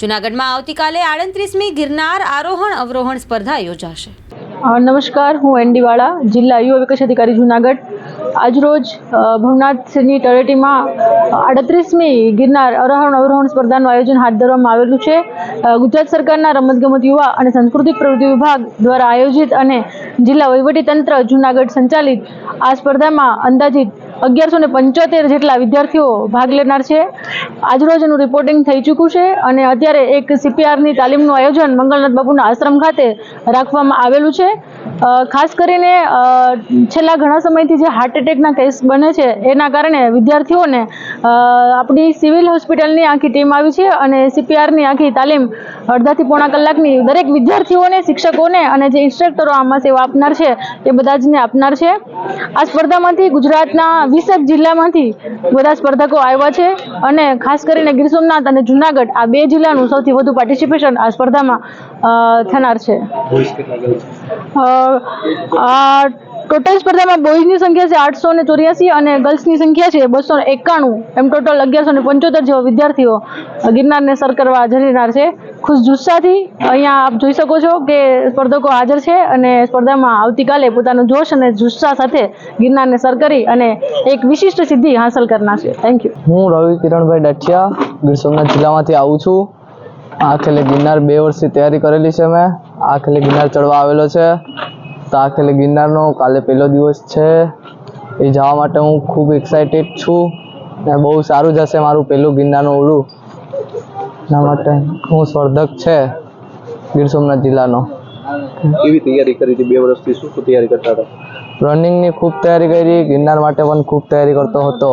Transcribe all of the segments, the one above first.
જૂનાગઢમાં આવતીકાલે આડત્રીસમી ગિરનાર આરોહણ અવરોહણ સ્પર્ધા યોજાશે. નમસ્કાર, હું એનડી વાળા, જિલ્લા યુવા વિકાસ અધિકારી જુનાગઢ. આજરોજ ભવનાથ ભવનાથની તળેટીમાં આડત્રીસમી ગિરનાર અરોહણ અવરોહણ સ્પર્ધાનું આયોજન હાથ ધરવામાં આવેલું છે. ગુજરાત સરકારના રમતગમત યુવા અને સાંસ્કૃતિક પ્રવૃત્તિ વિભાગ દ્વારા આયોજિત અને જિલ્લા વહીવટીતંત્ર જુનાગઢ સંચાલિત આ સ્પર્ધામાં અંદાજિત અગિયારસો ને પંચોતેર જેટલા વિદ્યાર્થીઓ ભાગ લેનાર છે. આજરોજ એનું રિપોર્ટિંગ થઈ ચૂક્યું છે અને અત્યારે એક સીપીઆરની તાલીમનું આયોજન મંગલનાથ બાપુના આશ્રમ ખાતે રાખવામાં આવેલું છે. ખાસ કરીને છેલ્લા ઘણા સમયથી જે હાર્ટ એટેકના કેસ બને છે, એના કારણે વિદ્યાર્થીઓને આપણી સિવિલ હોસ્પિટલની આખી ટીમ આવી છે અને સીપીઆરની આખી તાલીમ અડધાથી પોણા કલાકની દરેક વિદ્યાર્થીઓને, શિક્ષકોને અને જે ઇન્સ્ટ્રક્ટરો આમાં સેવા આપનાર છે, એ બધા જને આપનાર છે. આ સ્પર્ધામાંથી ગુજરાતના વીસેક જિલ્લામાંથી બધા સ્પર્ધકો આવ્યા છે અને ખાસ કરીને ગીર સોમનાથ અને જુનાગઢ આ બે જિલ્લાનું સૌથી વધુ પાર્ટિસિપેશન આ સ્પર્ધામાં થનાર છે. અ, આ ટોટલ સ્પર્ધામાં બોયઝની સંખ્યા છે આઠસો ને ચોર્યાસી અને ગર્લ્સની સંખ્યા છે બસો એકાણું. એમ ટોટલ અગિયારસો ને પંચોતેર જેવા વિદ્યાર્થીઓ ગિરનારને સર કરવા રહેનાર છે. ખુશ જુસ્સાથી અહીંયા આપ જોઈ શકો છો કે સ્પર્ધકો હાજર છે અને સ્પર્ધામાં આવતીકાલે પોતાનો જોશ અને જુસ્સા સાથે ગિરનારને સર કરી અને એક વિશિષ્ટ સિદ્ધિ હાંસલ કરનાર છે. થેન્ક યુ હું રવિ કિરણભાઈ ડઠિયા ગીર સોમનાથ જિલ્લામાંથી આવું છું. આ ખેલે ગિરનાર બે વર્ષથી તૈયારી કરેલી છે મેં. આ ખેલે ગિરનાર ચડવા આવેલો છે. તો આ ખેલે ગિરનારનો કાલે પહેલો દિવસ છે. એ જવા માટે હું ખૂબ એક્સાઇટેડ છું ને બહુ સારું જશે મારું પહેલું ગિરનારનું ઓળું એના માટે હું સ્પર્ધક છે ગીર સોમનાથ જિલ્લાનો. કેવી તૈયારી કરી હતી? બે વર્ષથી શું શું તૈયારી કરતા હતા? રનિંગની ખૂબ તૈયારી કરી ગિરનાર માટે પણ ખૂબ તૈયારી કરતો હતો.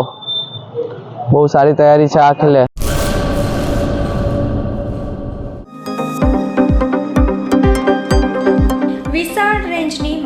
બહુ સારી તૈયારી છે આ ખેલે.